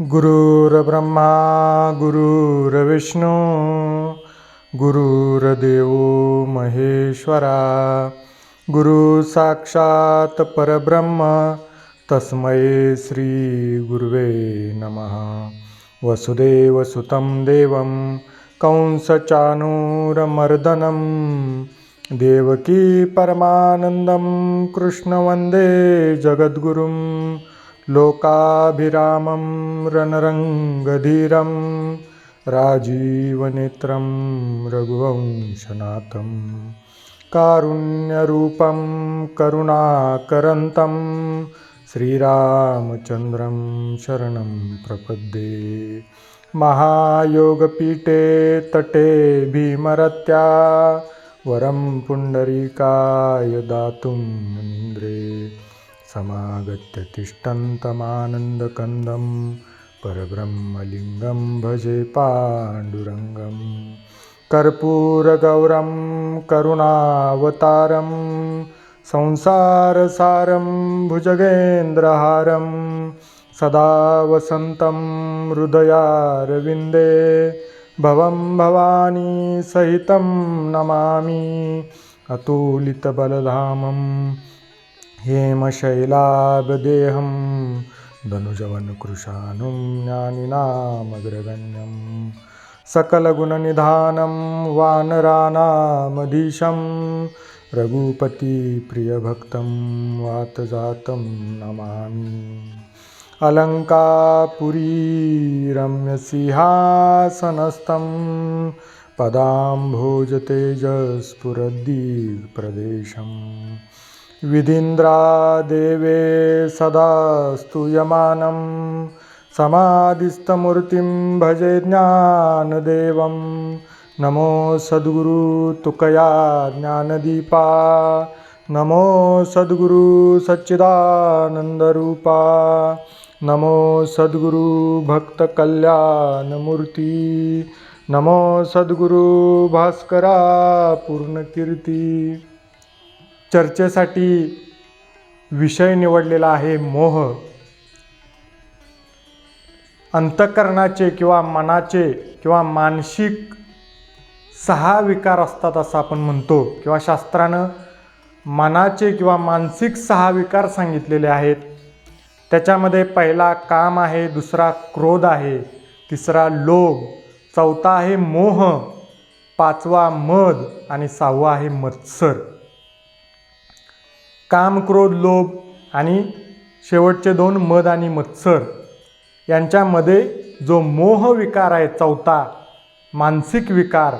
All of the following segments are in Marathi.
गुरुर्ब्रह्मा गुरुर्विष्णू गुरुर्देव महेश्वरा गुरु साक्षात परब्रह्म तस्मै श्री गुरुवे नमः. वसुदेवसुतं देवं कंसचानूरमर्दनम् देवकी परमानन्दं कृष्णवन्दे जगद्गुरुं लोकाभिरामं रणरङ्गधीरं राजीवनेत्रं रघुवंशनाथं कारुण्यरूपं करुणाकरन्तं श्रीरामचन्द्रं शरणं प्रपद्ये। महायोगपीठे तटे भीमरत्या वरं पुण्डरीकाय दातुं मुनीन्द्रे समागत्य तिष्ठन्तमानन्दकन्दं परब्रह्मलिङ्गं भजे पाण्डुरङ्गं कर्पूरगौरं करुणावतारं संसारसारं भुजगेन्द्रहारं सदा वसन्तं हृदयारविन्दे भवं भवानी सहितं नमामि। अतुलितबलधामं हेमशैलाभदेहं धनुजवनकृशानुं ज्ञानिनामग्रगण्यं सकलगुणनिधानं वानराणामधीशं रघुपतिप्रियभक्तं वातजातं नमामि। अलङ्कापुरी रम्यसिंहासनस्थं पदाम्भोजतेजस्फुरद्दिप्रदेशं विधीन्द्रादेवे सदा स्तूयमानं समाधिस्थमूर्तिं भजे ज्ञानदेवं। नमो सद्गुरु तुकया ज्ञानदीपा। नमो सद्गुरु सच्चिदानन्दरूपा। नमो सद्गुरु भक्तकल्याणमूर्ती नमो सद्गुरु भास्करा पूर्णकीर्ती चर्चेसाठी विषय निवडलेला आहे मोह. अंतकरणाचे किंवा मनाचे किंवा मानसिक सहा विकार असतात असं आपण म्हणतो. किंवा शास्त्रानं मनाचे किंवा मानसिक सहा विकार सांगितलेले आहेत. त्याच्यामध्ये पहिला काम आहे दुसरा क्रोध आहे तिसरा लोभ चौथा आहे मोह पाचवा मद आणि सहावा आहे मत्सर. काम क्रोध लोभ आणि शेवटचे दोन मद आणि मत्सर. यांच्यामध्ये जो मोह विकार आहे चौथा मानसिक विकार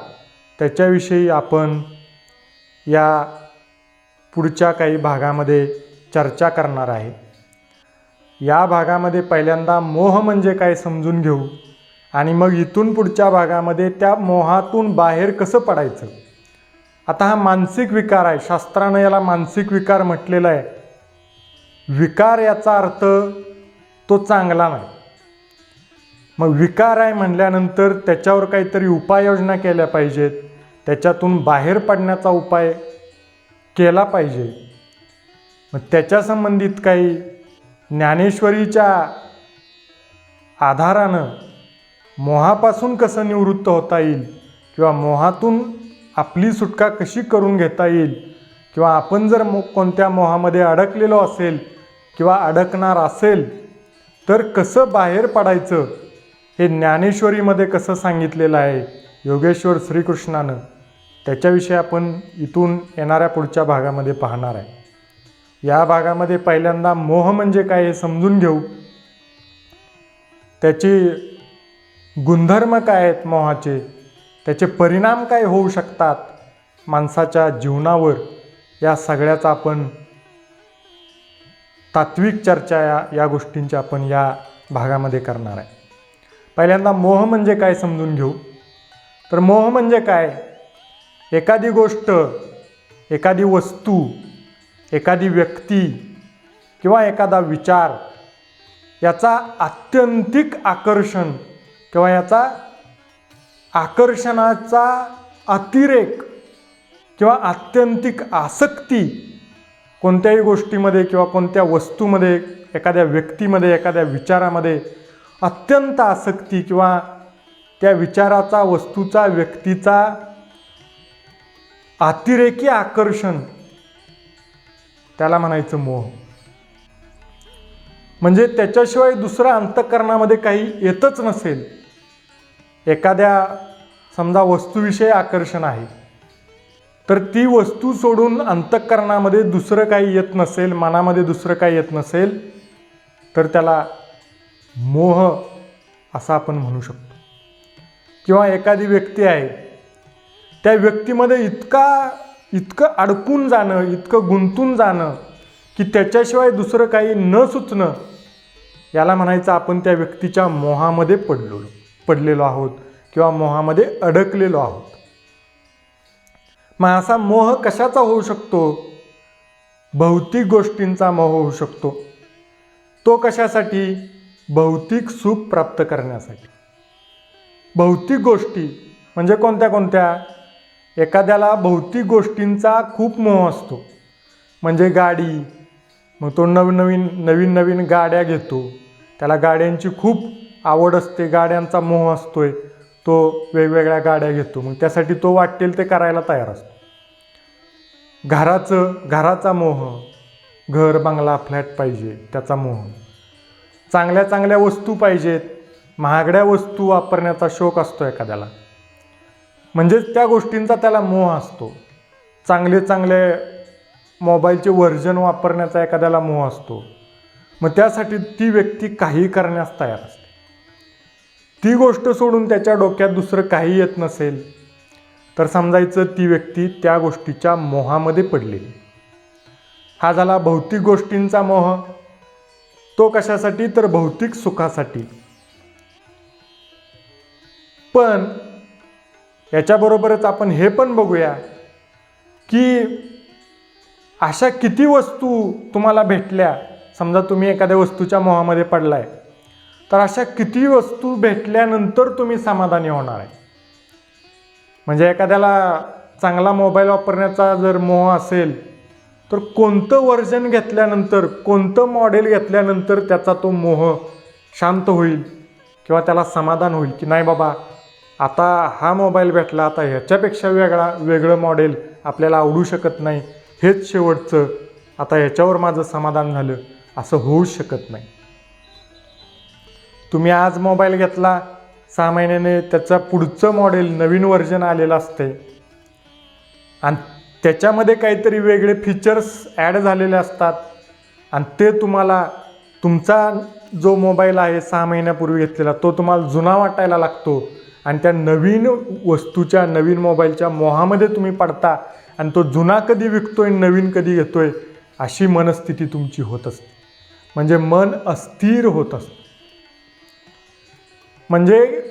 त्याच्याविषयी आपण या पुढच्या काही भागामध्ये चर्चा करणार आहे. या भागामध्ये पहिल्यांदा मोह म्हणजे काय समजून घेऊ? आणि मग इथून पुढच्या भागामध्ये त्या मोहातून बाहेर कसं पडायचं? आता हा मानसिक विकार आहे. शास्त्रानं याला मानसिक विकार म्हटलेला आहे. विकार याचा अर्थ तो चांगला नाही. मग विकार आहे म्हणल्यानंतर त्याच्यावर काहीतरी उपाययोजना केल्या पाहिजेत. त्याच्यातून बाहेर पडण्याचा उपाय केला पाहिजे. मग त्याच्यासंबंधित काही ज्ञानेश्वरीच्या आधारानं मोहापासून कसं निवृत्त होता येईल? किंवा मोहातून आपली सुटका कशी करून घेता येईल? किंवा आपण जर मो कोणत्या मोहामध्ये अडकलेलो असेल किंवा अडकणार असेल तर कसं बाहेर पडायचं हे ज्ञानेश्वरीमध्ये कसं सांगितलेलं आहे योगेश्वर श्रीकृष्णानं? त्याच्याविषयी आपण इथून येणाऱ्या पुढच्या भागामध्ये पाहणार आहे. या भागामध्ये पहिल्यांदा मोह म्हणजे काय हे समजून घेऊ. त्याची गुणधर्म काय आहेत मोहाचे? त्याचे परिणाम काय होऊ शकतात माणसाच्या जीवनावर? या सगळ्याचा आपण तात्विक चर्चा या या गोष्टींची आपण या भागामध्ये करणार आहे. पहिल्यांदा मोह म्हणजे काय समजून घेऊ. तर मोह म्हणजे काय? एखादी गोष्ट एखादी वस्तू एखादी व्यक्ती किंवा एखादा विचार याचा आत्यंतिक आकर्षण किंवा याचा आकर्षणाचा अतिरेक किंवा आत्यंतिक आसक्ती कोणत्याही गोष्टीमध्ये किंवा कोणत्या वस्तूमध्ये एखाद्या व्यक्तीमध्ये एखाद्या विचारामध्ये अत्यंत आसक्ती किंवा त्या विचाराचा वस्तूचा व्यक्तीचा अतिरेकी आकर्षण त्याला म्हणायचं मोह. म्हणजे त्याच्याशिवाय दुसरं अंतःकरणामध्ये काही येतच नसेल. एखाद्या समजा वस्तूविषयी आकर्षण आहे तर ती वस्तू सोडून अंतःकरणामध्ये दुसरं काही येत नसेल मनामध्ये दुसरं काही येत नसेल तर त्याला मोह असं आपण म्हणू शकतो. किंवा एखादी व्यक्ती आहे त्या व्यक्तीमध्ये इतका इतकं अडकून जाणं इतकं गुंतून जाणं की त्याच्याशिवाय दुसरं काही न सुचणं याला म्हणायचं आपण त्या व्यक्तीच्या मोहामध्ये पडलो पडलेलो आहोत किंवा मोहामध्ये अडकलेलो आहोत. मग असा मोह कशाचा होऊ शकतो? भौतिक गोष्टींचा मोह होऊ शकतो. तो कशासाठी? भौतिक सुख प्राप्त करण्यासाठी. भौतिक गोष्टी म्हणजे कोणत्या कोणत्या? एखाद्याला भौतिक गोष्टींचा खूप मोह असतो. म्हणजे गाडी मग तो नवनवीन नवीन नवीन गाड्या घेतो. त्याला गाड्यांची खूप आवड असते गाड्यांचा मोह असतोय तो वेगवेगळ्या गाड्या घेतो. मग त्यासाठी तो वाटेल ते करायला तयार असतो. घराचं घराचा मोह घर बंगला फ्लॅट पाहिजे त्याचा मोह. चांगल्या चांगल्या वस्तू पाहिजेत. महागड्या वस्तू वापरण्याचा शौक असतो एखाद्याला. म्हणजेच त्या गोष्टींचा त्याला मोह असतो. चांगले चांगले मोबाईलचे व्हर्जन वापरण्याचा एखाद्याला मोह असतो. मग त्यासाठी ती व्यक्ती काही करण्यास तयार असते. ती गोष्ट सोडून त्याच्या डोक्यात दुसरं काही येत नसेल तर समजायचं ती व्यक्ती त्या गोष्टीच्या मोहामध्ये पडलेली. हा झाला भौतिक गोष्टींचा मोह. तो कशासाठी? तर भौतिक सुखासाठी. पण याच्याबरोबरच आपण हे पण बघूया की अशा किती वस्तू तुम्हाला भेटल्या. समजा तुम्ही एखाद्या वस्तूच्या मोहामध्ये पडलाय. तर अशा किती वस्तू भेटल्यानंतर तुम्ही समाधानी होणार आहे. म्हणजे एखाद्याला चांगला मोबाईल वापरण्याचा जर मोह असेल तर कोणतं वर्जन घेतल्यानंतर कोणतं मॉडेल घेतल्यानंतर त्याचा तो मोह शांत होईल किंवा त्याला समाधान होईल की नाही बाबा आता हा मोबाईल भेटला आता ह्याच्यापेक्षा वेगळा वेगळं मॉडेल आपल्याला आवडू शकत नाही. हेच शेवटचं. आता ह्याच्यावर माझं समाधान झालं. असं होऊ शकत नाही. तुम्ही आज मोबाईल घेतला सहा महिन्याने त्याचा पुढचं मॉडेल नवीन व्हर्जन आलेलं असते आणि त्याच्यामध्ये काहीतरी वेगळे फीचर्स ॲड झालेले असतात. आणि ते तुम्हाला तुमचा जो मोबाईल आहे सहा महिन्यापूर्वी घेतलेला तो तुम्हाला जुना वाटायला लागतो. आणि त्या नवीन वस्तूच्या नवीन मोबाईलच्या मोहामध्ये तुम्ही पडता आणि तो जुना कधी विकतोय नवीन कधी घेतोय अशी मनस्थिती तुमची होत असते. म्हणजे मन अस्थिर होत असतं. म्हणजे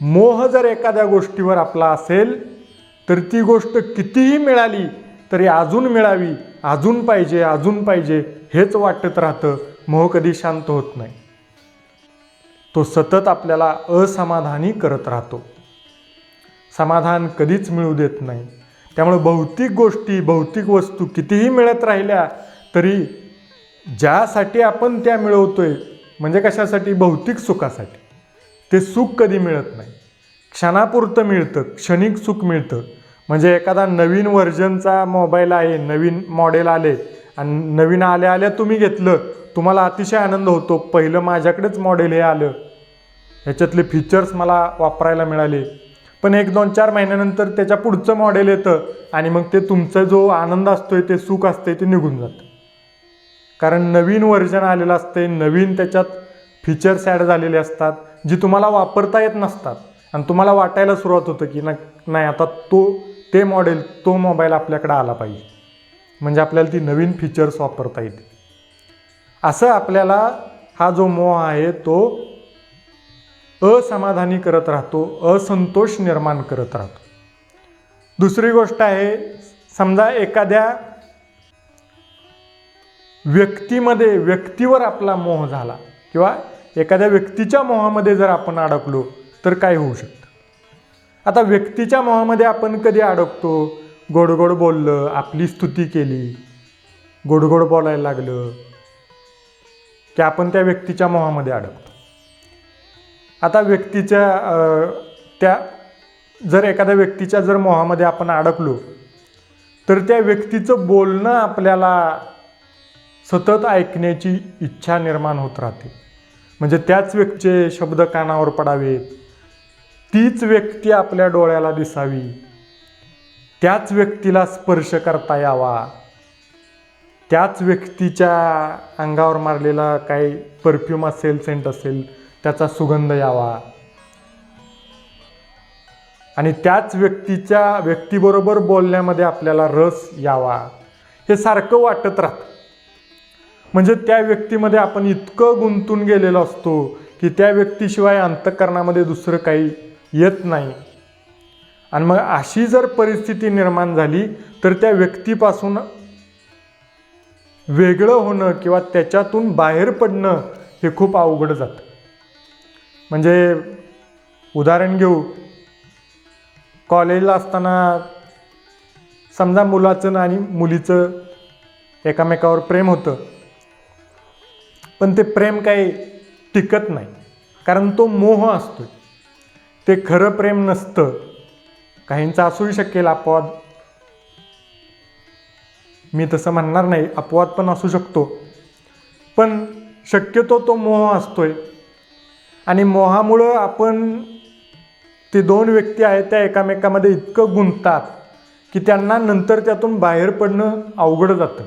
मोह जर एखाद्या गोष्टीवर आपला असेल तर ती गोष्ट कितीही मिळाली तरी अजून मिळावी अजून पाहिजे अजून पाहिजे हेच वाटत राहतं. मोह कधी शांत होत नाही. तो सतत आपल्याला असमाधानी करत राहतो. समाधान कधीच मिळू देत नाही. त्यामुळे भौतिक गोष्टी भौतिक वस्तू कितीही मिळत राहिल्या तरी ज्यासाठी आपण त्या मिळवतोय म्हणजे कशासाठी? भौतिक सुखासाठी. ते सुख कधी मिळत नाही. क्षणापुरतं मिळतं क्षणिक सुख मिळतं. म्हणजे एखादा नवीन व्हर्जनचा मोबाईल आहे नवीन मॉडेल आले आणि नवीन आल्या आल्या तुम्ही घेतलं तुम्हाला अतिशय आनंद होतो. पहिलं माझ्याकडेच मॉडेल हे आलं. ह्याच्यातले फीचर्स मला वापरायला मिळाले. पण एक दोन चार महिन्यानंतर त्याच्या पुढचं मॉडेल येतं आणि मग ते तुमचा जो आनंद असतोय ते सुख असतंय ते निघून जातं. कारण नवीन व्हर्जन आलेलं असते नवीन त्याच्यात फीचर्स ॲड झालेले असतात जी तुम्हाला वापरता येत नसतात. आणि तुम्हाला वाटायला सुरुवात होतं की ना नाही आता तो ते मॉडेल तो मोबाईल आपल्याकडे आला पाहिजे. म्हणजे आपल्याला ती नवीन फीचर्स वापरता येते असं आपल्याला हा जो मोह आहे तो असमाधानी करत राहतो असंतोष निर्माण करत राहतो. दुसरी गोष्ट आहे समजा एखाद्या व्यक्तीमध्ये व्यक्तीवर आपला मोह झाला किंवा एखाद्या व्यक्तीच्या मोहामध्ये जर आपण अडकलो तर काय होऊ शकतं? आता व्यक्तीच्या मोहामध्ये आपण कधी अडकतो? गोडगोड बोललं आपली स्तुती केली गोडगोड बोलायला लागलं की आपण त्या व्यक्तीच्या मोहामध्ये अडकतो. आता व्यक्तीच्या त्या जर एखाद्या व्यक्तीच्या जर मोहामध्ये आपण अडकलो तर त्या व्यक्तीचं बोलणं आपल्याला सतत ऐकण्याची इच्छा निर्माण होत राहते. म्हणजे त्याच व्यक्तीचे शब्द कानावर पडावेत तीच व्यक्ती आपल्या डोळ्याला दिसावी त्याच व्यक्तीला स्पर्श करता यावा त्याच व्यक्तीच्या अंगावर मारलेला काही परफ्यूम असेल सेंट असेल त्याचा सुगंध यावा. आणि त्याच व्यक्तीच्या व्यक्तीबरोबर बोलण्यामध्ये आपल्याला रस यावा. हे सारखं वाटत राहतं. म्हणजे त्या व्यक्तीमध्ये आपण इतकं गुंतून गेलेलो असतो की त्या व्यक्तीशिवाय अंतःकरणामध्ये दुसरं काही येत नाही. आणि मग अशी जर परिस्थिती निर्माण झाली तर त्या व्यक्तीपासून वेगळं होणं किंवा त्याच्यातून बाहेर पडणं हे खूप अवघड जातं. म्हणजे उदाहरण घेऊ. कॉलेजला असताना समजा मुलाचं आणि मुलीचं एकामेकावर प्रेम होतं. पण ते प्रेम काही टिकत नाही. कारण तो मोह असतो ते खरं प्रेम नसतं. काहींचं असूही शकेल अपवाद. मी तसं म्हणणार नाही अपवाद पण असू शकतो. पण शक्यतो तो मोह असतो आहे आणि मोहामुळं आपण ते दोन व्यक्ती आहेत त्या एकामेकामध्ये इतकं गुंततात की त्यांना नंतर त्यातून बाहेर पडणं अवघड जातं.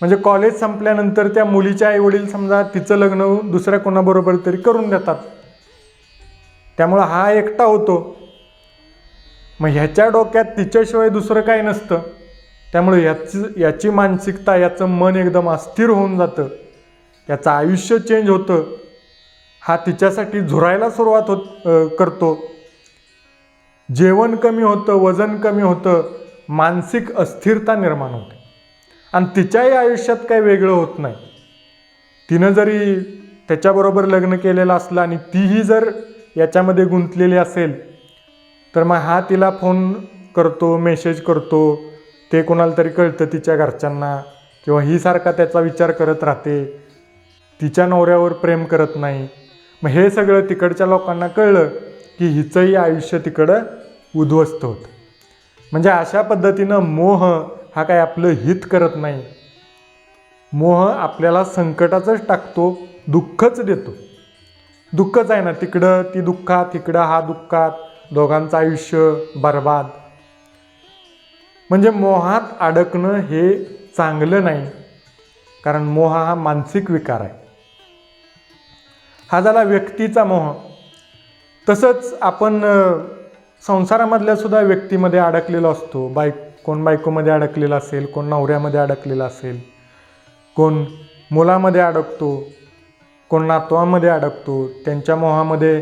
म्हणजे कॉलेज संपल्यानंतर त्या मुलीच्या आईवडील समजा तिचं लग्न दुसऱ्या कोणाबरोबर तरी करून देतात. त्यामुळं हा एकटा होतो. मग ह्याच्या डोक्यात तिच्याशिवाय दुसरं काही नसतं. त्यामुळे याची याची मानसिकता याचं मन एकदम अस्थिर होऊन जातं. याचं आयुष्य चेंज होतं. हा तिच्यासाठी झुरायला सुरुवात होत करतो. जेवण कमी होतं वजन कमी होतं मानसिक अस्थिरता निर्माण होते. आणि तिच्याही आयुष्यात काही वेगळं होत नाही. तिनं जरी त्याच्याबरोबर लग्न केलेलं असलं आणि तीही जर याच्यामध्ये गुंतलेली असेल तर मग हा तिला फोन करतो मेसेज करतो. ते कोणाला तरी कळतं तिच्या घरच्यांना किंवा ही सारखा त्याचा विचार करत राहते. तिच्या नवऱ्यावर प्रेम करत नाही. मग हे सगळं तिकडच्या लोकांना कळलं की हिचंही आयुष्य तिकडं उद्ध्वस्त होतं. म्हणजे अशा पद्धतीनं मोह हा काय आपलं हित करत नाही. मोह आपल्याला संकटाचंच टाकतो दुःखच देतो. दुःखच आहे ना तिकडं ती दुःखात तिकडं हा दुःखात दोघांचं आयुष्य बर्बाद. म्हणजे मोहात अडकणं हे चांगलं नाही. कारण मोह हा मानसिक विकार आहे. हा झाला व्यक्तीचा मोह. तसंच आपण संसारामधल्या सुद्धा व्यक्तीमध्ये अडकलेलो असतो. बायक कोण बायकोमध्ये अडकलेला असेल कोण नवऱ्यामध्ये अडकलेला असेल कोण मुलामध्ये अडकतो कोण नातवामध्ये अडकतो त्यांच्या मोहामध्ये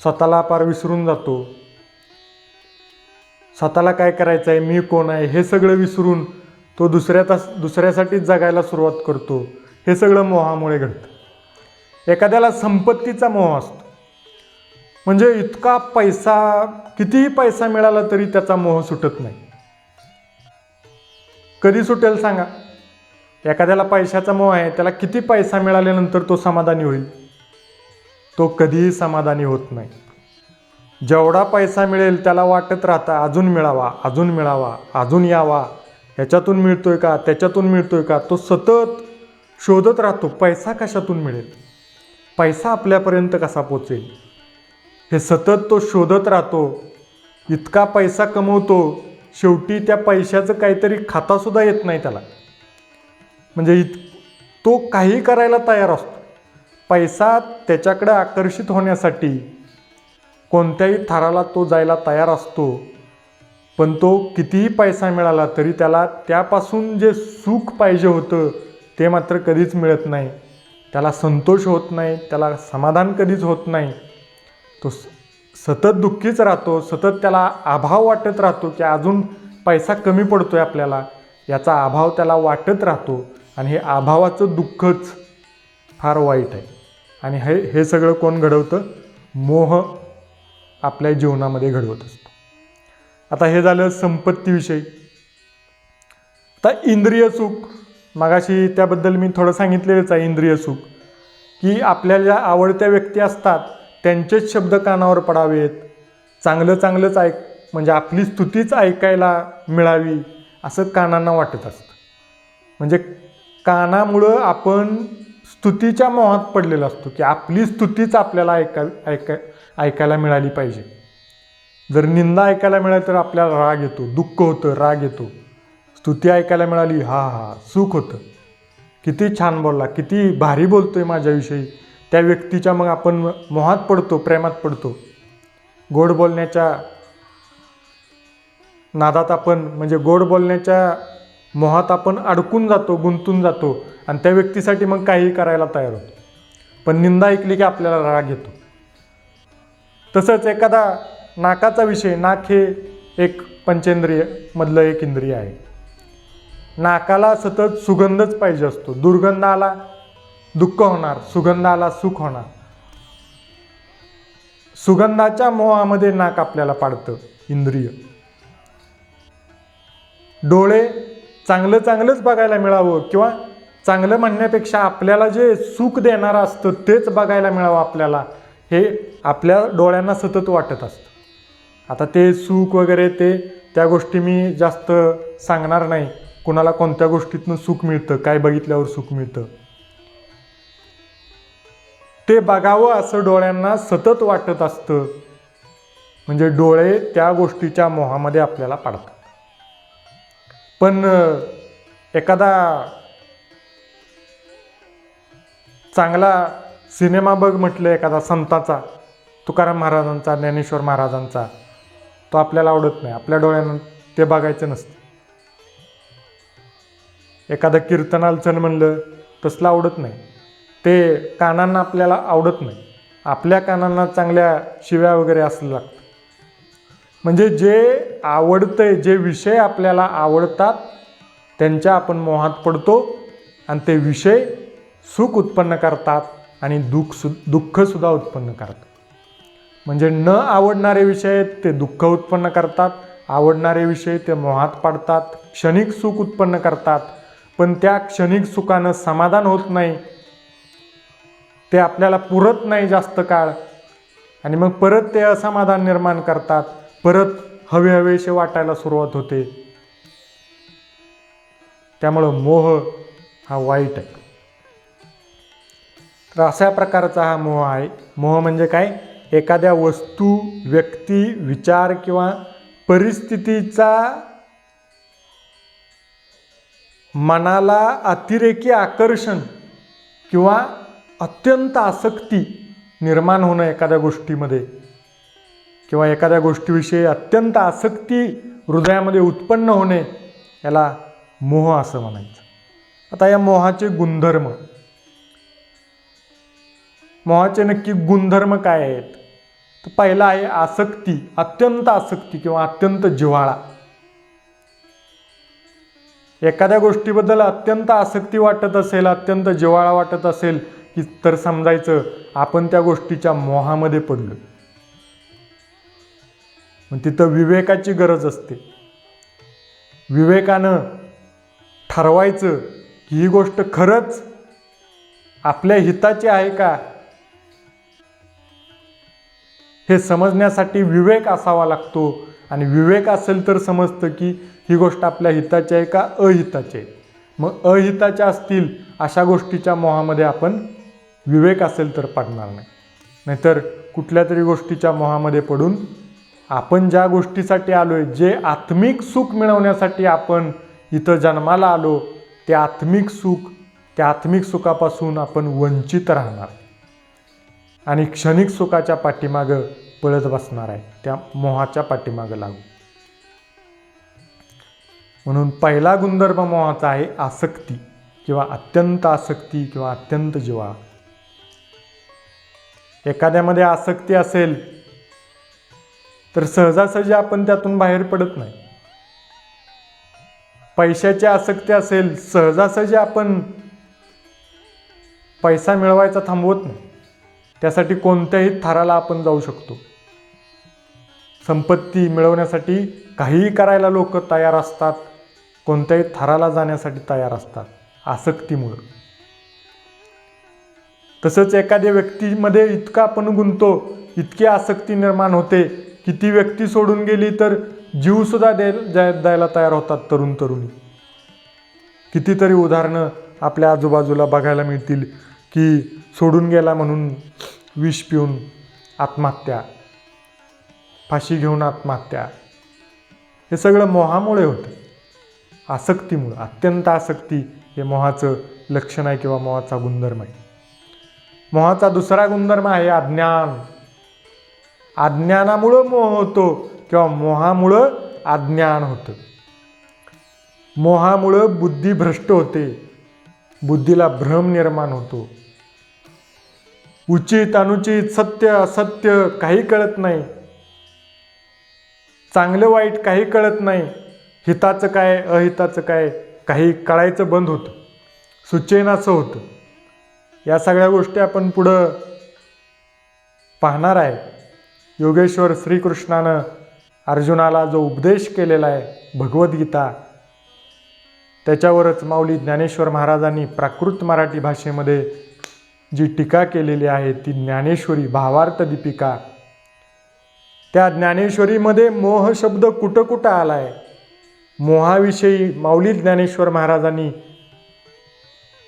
स्वतःला पार विसरून जातो. स्वतःला काय करायचं आहे मी कोण आहे हे सगळं विसरून तो दुसऱ्या तास दुसऱ्यासाठीच जगायला सुरुवात करतो. हे सगळं मोहामुळे घडतं. एखाद्याला संपत्तीचा मोह असतो. म्हणजे इतका पैसा कितीही पैसा मिळाला तरी त्याचा मोह सुटत नाही. कधी सुटेल सांगा? एखाद्याला पैशाचा मोह आहे त्याला किती पैसा मिळाल्यानंतर तो समाधानी होईल? तो कधीही समाधानी होत नाही. जेवढा पैसा मिळेल त्याला वाटत राहतं अजून मिळावा अजून मिळावा अजून यावा. ह्याच्यातून मिळतोय का त्याच्यातून मिळतोय का तो सतत शोधत राहतो पैसा कशातून मिळेल? पैसा आपल्यापर्यंत कसा पोचेल? हे सतत तो शोधत राहतो इतका पैसा कमवतो शेवटी त्या पैशाचं काहीतरी खातासुद्धा येत नाही त्याला. म्हणजे इत तो काही करायला तयार असतो. पैसा त्याच्याकडे आकर्षित होण्यासाठी कोणत्याही थराला तो जायला तयार असतो पण तो कितीही पैसा मिळाला तरी त्याला त्यापासून जे सुख पाहिजे होतं ते मात्र कधीच मिळत नाही. त्याला संतोष होत नाही त्याला समाधान कधीच होत नाही. तो स- सतत दुःखीच राहतो सतत त्याला अभाव वाटत राहतो की अजून पैसा कमी पडतो आहे आपल्याला. याचा अभाव त्याला वाटत राहतो आणि हे अभावाचं दुःखच फार वाईट आहे. आणि हे हे सगळं कोण घडवतं? मोह आपल्या जीवनामध्ये घडवत असतो. आता हे झालं संपत्तीविषयी. आता इंद्रिय सुख मगाशी त्याबद्दल मी थोडं सांगितलेलंच आहे इंद्रिय सुख की आपल्याला ज्या आवडत्या व्यक्ती असतात त्यांचेच शब्द कानावर पडावेत. चांगलं चांगलंच ऐक म्हणजे आपली स्तुतीच ऐकायला मिळावी असं कानांना वाटत असतं. म्हणजे कानामुळं आपण स्तुतीच्या मोहात पडलेला असतो की आपली स्तुतीच आपल्याला ऐका ऐका ऐकायला मिळाली पाहिजे. जर निंदा ऐकायला मिळाली तर आपल्याला राग येतो दुःख होतं राग येतो. स्तुती ऐकायला मिळाली हा हा सुख होतं. किती छान बोलला किती भारी बोलतो आहे माझ्याविषयी. त्या व्यक्तीच्या मग आपण मोहात पडतो प्रेमात पडतो. गोड बोलण्याच्या नादात आपण म्हणजे गोड बोलण्याच्या मोहात आपण अडकून जातो गुंतून जातो. आणि त्या व्यक्तीसाठी मग काहीही करायला तयार होतो. पण निंदा ऐकली की आपल्याला राग येतो. तसंच एखादा नाकाचा विषय नाक हे एक पंचेंद्रिय मधलं एक इंद्रिय आहे. नाकाला सतत सुगंधच पाहिजे असतो. दुर्गंध आला दुःख होणार सुगंध आला सुख होणार. सुगंधाच्या मोहामध्ये नाक आपल्याला पाडतं इंद्रिय. डोळे चांगलं चांगलंच बघायला मिळावं किंवा चांगलं म्हणण्यापेक्षा आपल्याला जे सुख देणारं असतं तेच बघायला मिळावं आपल्याला. हे आपल्या डोळ्यांना सतत वाटत असतं. आता ते सुख वगैरे ते त्या गोष्टी मी जास्त सांगणार नाही. कुणाला कोणत्या गोष्टीतनं सुख मिळतं काय बघितल्यावर सुख मिळतं. ते बघावं असं डोळ्यांना सतत वाटत असतं. म्हणजे डोळे त्या गोष्टीच्या मोहामध्ये आपल्याला पाडतात. पण एखादा चांगला सिनेमा बघ म्हटलं एखादा संताचा तुकाराम महाराजांचा ज्ञानेश्वर महाराजांचा. तो आपल्याला आवडत नाही. आपल्या डोळ्यांना ते बघायचं नसतं. एखादं कीर्तनालचन म्हणलं तसलं आवडत नाही. ते कानांना आपल्याला आवडत नाही. आपल्या कानांना चांगल्या शिव्या वगैरे असलं लागतं. म्हणजे जे आवडतंय जे विषय आपल्याला आवडतात त्यांच्या आपण मोहात पडतो आणि ते विषय सुख उत्पन्न करतात. आणि दुःख सु दुःखसुद्धा उत्पन्न करतात. म्हणजे न आवडणारे विषय आहेत ते दुःख उत्पन्न करतात आवडणारे विषय ते मोहात पाडतात क्षणिक सुख उत्पन्न करतात पण त्या क्षणिक सुखानं समाधान होत नाही. ते आपल्याला पुरत नाही जास्त काळ. आणि मग परत ते असमाधान निर्माण करतात. परत हवे हवेशे वाटायला सुरुवात होते. त्यामुळं मोह हा वाईट आहे. तर अशा प्रकारचा हा मोह आहे. मोह म्हणजे काय? एखाद्या वस्तू व्यक्ती विचार किंवा परिस्थितीचा मनाला अतिरेकी आकर्षण किंवा अत्यंत आसक्ती निर्माण होणं एखाद्या गोष्टीमध्ये किंवा एखाद्या गोष्टीविषयी अत्यंत आसक्ती हृदयामध्ये उत्पन्न होणे याला मोह असं म्हणायचं. आता या मोहाचे गुणधर्म मोहाचे नक्की गुणधर्म काय आहेत? तर पहिला आहे आसक्ती अत्यंत आसक्ती किंवा अत्यंत जिव्हाळा. एखाद्या गोष्टीबद्दल अत्यंत आसक्ती वाटत असेल अत्यंत जिव्हाळा वाटत असेल की तर समजायचं आपण त्या गोष्टीच्या मोहामध्ये पडलो. मग तिथं विवेकाची गरज असते. विवेकानं ठरवायचं की ही गोष्ट खरंच आपल्या हिताची आहे का? हे समजण्यासाठी विवेक असावा लागतो. आणि विवेक असेल तर समजतं की ही गोष्ट आपल्या हिताची आहे का अहिताची आहे. मग अहिताच्या असतील अशा गोष्टीच्या मोहामध्ये आपण विवेक असेल तर पडणार नाही. नाहीतर कुठल्या तरी गोष्टीच्या मोहामध्ये पडून आपण ज्या गोष्टीसाठी आलो आहे जे आत्मिक सुख मिळवण्यासाठी आपण इथं जन्माला आलो ते आत्मिक सुख त्या आत्मिक सुखापासून आपण वंचित राहणार. आणि क्षणिक सुखाच्या पाठीमागं पळत बसणार आहे. त्या मोहाच्या पाठीमागं लागू. म्हणून पहिला गुणधर्म मोहाचा आहे आसक्ती किंवा अत्यंत आसक्ती किंवा अत्यंत जीवा. एखाद्यामध्ये आसक्ती असेल तर सहजासहजी आपण त्यातून बाहेर पडत नाही. पैशाची आसक्ती असेल सहजासहजी आपण पैसा मिळवायचा थांबवत नाही. त्यासाठी कोणत्याही थराला आपण जाऊ शकतो. संपत्ती मिळवण्यासाठी काहीही करायला लोक तयार असतात कोणत्याही थराला जाण्यासाठी तयार असतात आसक्तीमुळं. तसंच एखाद्या व्यक्तीमध्ये इतका आपण गुंतो इतकी आसक्ती निर्माण होते की ती व्यक्ती सोडून गेली तर जीवसुद्धा द्याय जाय- द्यायला तयार होतात तरुण तरुणी. कितीतरी उदाहरणं आपल्या आजूबाजूला बघायला मिळतील की सोडून गेला म्हणून विष पिऊन आत्महत्या फाशी घेऊन आत्महत्या हे सगळं मोहामुळे होतं. आसक्तीमुळं अत्यंत आसक्ती हे मोहाचं लक्षण आहे किंवा मोहाचा गुणधर्म आहे. मोहाचा दुसरा गुणधर्म आहे अज्ञान. अज्ञानामुळं मोह होतो किंवा मोहामुळं अज्ञान होतं. मोहामुळं बुद्धी भ्रष्ट होते. बुद्धीला भ्रम निर्माण होतो. उचित अनुचित सत्य असत्य काही कळत नाही. चांगलं वाईट काही कळत नाही. हिताचं काय अहिताचं काय काही कळायचं बंद होतं. सुचेनाचं होतं. या सगळ्या गोष्टी आपण पुढं पाहणार आहे. योगेश्वर श्रीकृष्णानं अर्जुनाला जो उपदेश केलेला आहे भगवद्गीता त्याच्यावरच माऊली ज्ञानेश्वर महाराजांनी प्राकृत मराठी भाषेमध्ये जी टीका केलेली आहे ती ज्ञानेश्वरी भावार्थ दीपिका. त्या ज्ञानेश्वरीमध्ये मोह शब्द कुठं कुठं आला आहे मोहाविषयी माऊली ज्ञानेश्वर महाराजांनी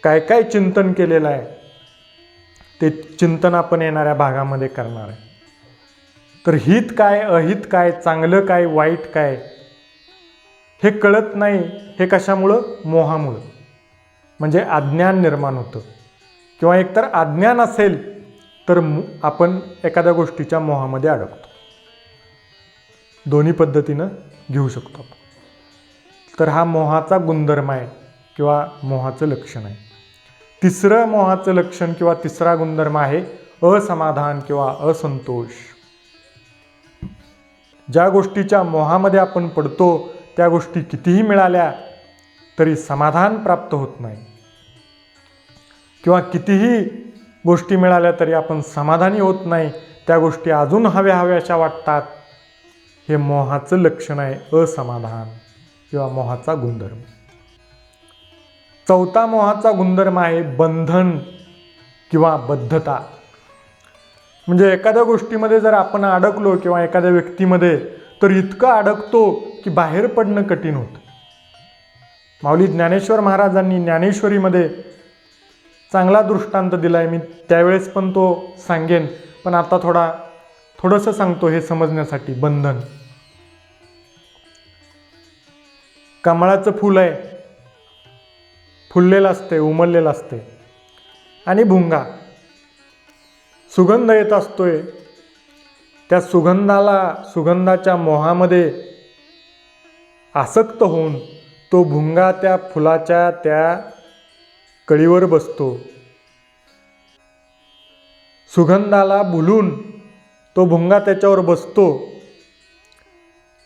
काय काय चिंतन केलेलं आहे? ते चिंतन आपण येणाऱ्या भागामध्ये करणार आहे. तर हित काय अहित काय चांगलं काय वाईट काय हे कळत नाही हे कशामुळं? मोहामुळं. म्हणजे अज्ञान निर्माण होतं. किंवा एकतर अज्ञान असेल तर आपण एखाद्या गोष्टीच्या मोहामध्ये अडकतो. दोन्ही पद्धतीनं घेऊ शकतो तर हा मोहाचा गुणधर्म आहे किंवा मोहाचं लक्षण आहे. तिसरं मोहाचं लक्षण किंवा तिसरा गुणधर्म आहे असमाधान किंवा असंतोष. ज्या गोष्टीच्या मोहामध्ये आपण पडतो त्या गोष्टी कितीही मिळाल्या तरी समाधान प्राप्त होत नाही. किंवा कितीही गोष्टी मिळाल्या तरी आपण समाधानी होत नाही त्या गोष्टी अजून हव्या हव्याशा वाटतात. हे मोहाचं लक्षण आहे असमाधान किंवा मोहाचा गुणधर्म. चौथा मोहाचा गुणधर्म आहे बंधन किंवा बद्धता. म्हणजे एखाद्या गोष्टीमध्ये जर आपण अडकलो किंवा एखाद्या व्यक्तीमध्ये तर इतकं अडकतो की बाहेर पडणं कठीण होतं. माऊली ज्ञानेश्वर महाराजांनी ज्ञानेश्वरीमध्ये चांगला दृष्टांत दिला आहे मी त्यावेळेस पण तो सांगेन. पण आता थोडा थोडंसं सांगतो हे समजण्यासाठी बंधन. कमळाचं फूल आहे. फुललेलं असते उमललेलं असते. आणि भुंगा. सुगंध येत असतोय. त्या सुगंधाला सुगंधाच्या मोहामध्ये आसक्त होऊन तो भुंगा त्या फुलाच्या त्या कळीवर बसतो. सुगंधाला भुलून तो भुंगा त्याच्यावर बसतो.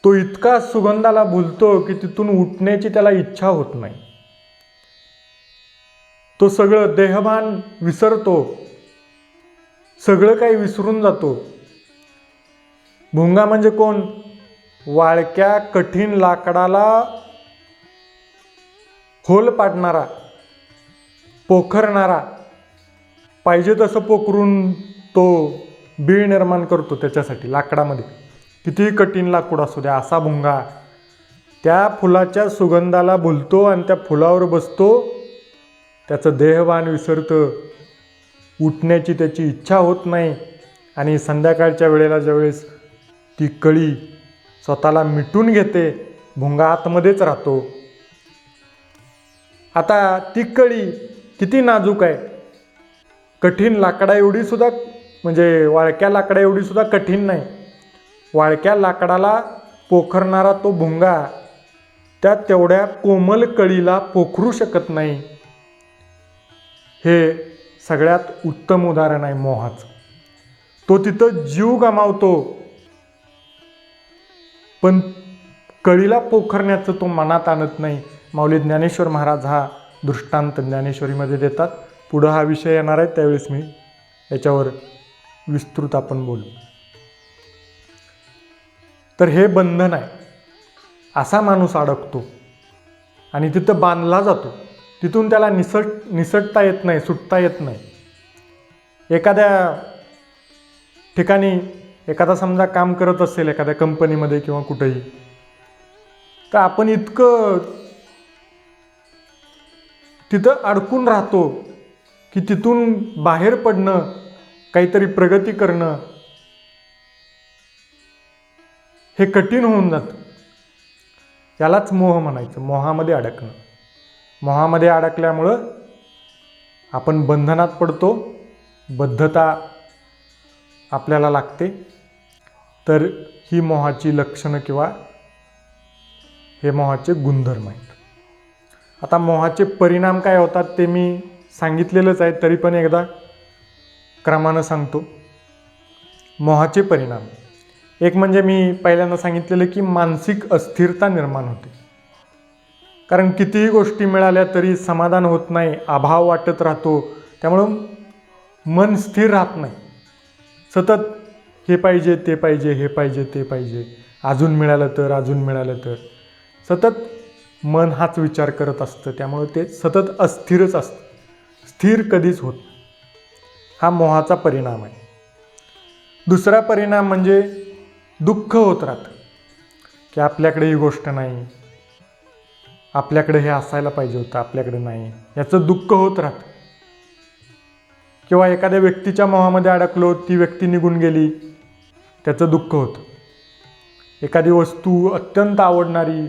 तो इतका सुगंधाला भुलतो की तिथून उठण्याची त्याला इच्छा होत नाही. तो सगळं देहभान विसरतो. सगळं काही विसरून जातो. भुंगा म्हणजे कोण? वाळक्या कठीण लाकडाला होल पाडणारा. पोखरणारा. पाहिजे तसं पोखरून तो बीळ निर्माण करतो त्याच्यासाठी लाकडामध्ये. कितीही कठीण लाकूड असू द्या असा भुंगा. त्या फुलाच्या सुगंधाला भुलतो आणि त्या फुलावर बसतो. त्याचं देहवान विसरतं उठण्याची त्याची इच्छा होत नाही. आणि संध्याकाळच्या वेळेला ज्यावेळेस ती कळी स्वतःला मिटून घेते भुंगा आतमध्येच राहतो. आता ती कळी किती नाजूक आहे. कठीण लाकडा एवढी सुद्धा म्हणजे वाळक्या लाकडा एवढी सुद्धा कठीण नाही. वाळक्या लाकडाला पोखरणारा तो भुंगा त्या तेवढ्या कोमल कळीला पोखरू शकत नाही. हे सगळ्यात उत्तम उदाहरण आहे मोहाचं. तो तिथं जीव गमावतो. पण कळीला पोखरण्याचं तो मनात आणत नाही. माऊली ज्ञानेश्वर महाराज हा दृष्टांत ज्ञानेश्वरीमध्ये देतात. पुढं हा विषय येणार आहे त्यावेळेस मी याच्यावर विस्तृत आपण बोलू. तर हे बंधन आहे. असा माणूस अडकतो आणि तिथं बांधला जातो. तिथून त्याला निसट निसटता येत नाही सुटता येत नाही. एखाद्या ठिकाणी एखादा समजा काम करत असेल एखाद्या कंपनीमध्ये किंवा कुठेही तर आपण इतकं तिथं अडकून राहतो की तिथून बाहेर पडणं काहीतरी प्रगती करणं हे कठीण होऊन जातं. यालाच मोह म्हणायचं मोहामध्ये अडकणं. मोहामध्ये अडकल्यामुळं आपण बंधनात पडतो बद्धता आपल्याला लागते. तर ही मोहाची लक्षणं किंवा हे मोहाचे गुणधर्म आहे आता मोहाचे परिणाम काय होतात ते मी सांगितलेलंच आहे तरी पण एकदा क्रमानं सांगतो. मोहाचे परिणाम. एक म्हणजे मी पहिल्यांदा सांगितलेलं की मानसिक अस्थिरता निर्माण होते. कारण कितीही गोष्टी मिळाल्या तरी समाधान होत नाही अभाव वाटत राहतो त्यामुळं मन स्थिर राहत नाही. सतत हे पाहिजे ते पाहिजे हे पाहिजे ते पाहिजे. अजून मिळालं तर अजून मिळालं तर. सतत मन हाच विचार करत असतं. त्यामुळं ते सतत अस्थिरच असतं. स्थिर कधीच होत हा मोहाचा परिणाम आहे. दुसरा परिणाम म्हणजे दुःख होत राहतं. की आपल्याकडे ही गोष्ट नाही. आपल्याकडे हे असायला पाहिजे होतं आपल्याकडे नाही. याचं दुःख होत राहतं. किंवा एखाद्या व्यक्तीच्या मोहामध्ये अडकलो ती व्यक्ती निघून गेली त्याचं दुःख होतं. एखादी वस्तू अत्यंत आवडणारी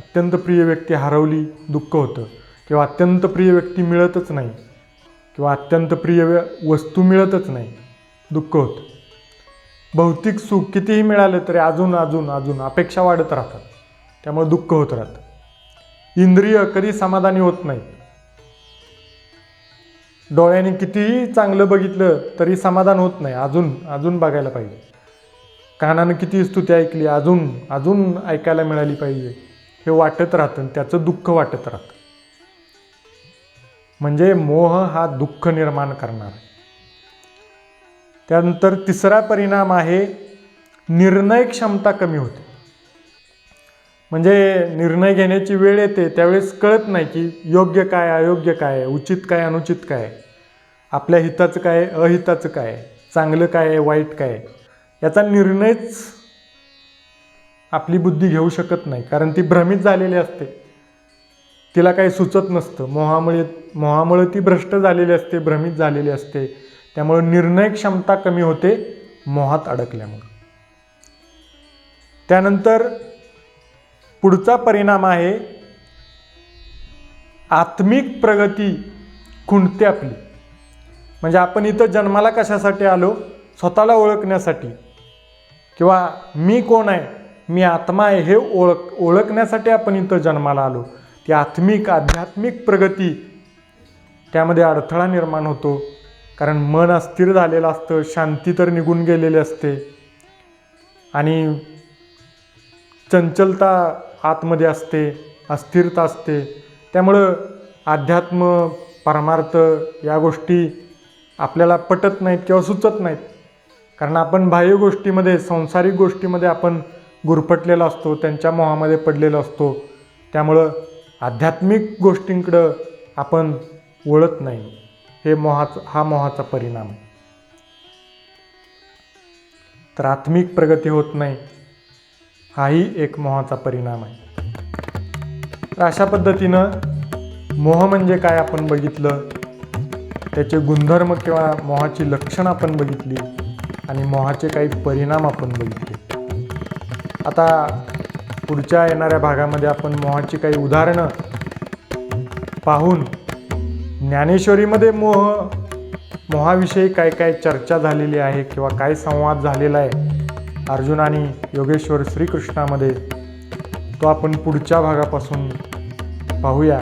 अत्यंत प्रिय व्यक्ती हरवली दुःख होतं. किंवा अत्यंत प्रिय व्यक्ती मिळतच नाही. किंवा अत्यंत प्रिय वस्तू मिळतच नाही. दुःख होतं. भौतिक सुख कितीही मिळालं तरी अजून अजून अजून अपेक्षा वाढत राहतात. त्यामुळे दुःख होत राहतं. इंद्रिय कधी समाधानी होत नाही डोळ्याने कितीही चांगलं बघितलं तरी समाधान होत नाही. अजून अजून बघायला पाहिजे. कानानं किती स्तुती ऐकली अजून अजून ऐकायला मिळाली पाहिजे. हे वाटत राहतं आणि त्याचं दुःख वाटत राहतं. म्हणजे मोह हा दुःख निर्माण करणार आहे. त्यानंतर तिसरा परिणाम आहे निर्णय क्षमता कमी होते. म्हणजे निर्णय घेण्याची वेळ येते त्यावेळेस कळत नाही की योग्य काय अयोग्य काय आहे उचित काय अनुचित काय आहे आपल्या हिताचं काय अहिताचं काय चांगलं काय आहे वाईट काय याचा निर्णयच आपली बुद्धी घेऊ शकत नाही कारण ती भ्रमित झालेली असते. तिला काही सुचत नसतं. मोहामुळे मोहामुळे ती भ्रष्ट झालेली असते भ्रमित झालेली असते. त्यामुळे निर्णय क्षमता कमी होते मोहात अडकल्यामुळे. त्यानंतर पुढचा परिणाम आहे आत्मिक प्रगती खुंटते आपली. म्हणजे आपण इथं जन्माला कशासाठी आलो? स्वतःला ओळखण्यासाठी. किंवा मी कोण आहे? मी आत्मा आहे हे ओळख ओळखण्यासाठी आपण इथं जन्माला आलो. ती आत्मिक आध्यात्मिक प्रगती त्यामध्ये अडथळा निर्माण होतो. कारण मन अस्थिर झालेलं असतं शांती तर निघून गेलेली असते. आणि चंचलता आतमध्ये असते अस्थिरता असते. त्यामुळं अध्यात्म परमार्थ या गोष्टी आपल्याला पटत नाहीत किंवा सुचत नाहीत. कारण आपण बाह्य गोष्टीमध्ये सांसारिक गोष्टीमध्ये आपण गुरफटलेला असतो त्यांच्या मोहामध्ये पडलेला असतो. त्यामुळं आध्यात्मिक गोष्टींकडं आपण वळत नाही. हे मोहाचा हा मोहाचा परिणाम आहे. तर आत्मिक प्रगती होत नाही हाही एक मोहाचा परिणाम आहे. तर अशा पद्धतीनं मोह म्हणजे काय आपण बघितलं त्याचे गुणधर्म किंवा मोहाची लक्षणं आपण बघितली आणि मोहाचे काही परिणाम आपण बघितले. आता पुढच्या येणाऱ्या भागामध्ये आपण मोहाची काही उदाहरणं पाहून ज्ञानेश्वरीमध्ये मोह मोहाविषयी काय काय चर्चा झालेली आहे किंवा काय संवाद झालेला आहे अर्जुन आणि योगेश्वर श्रीकृष्णामध्ये तो आपण पुढच्या भागापासून पाहूया.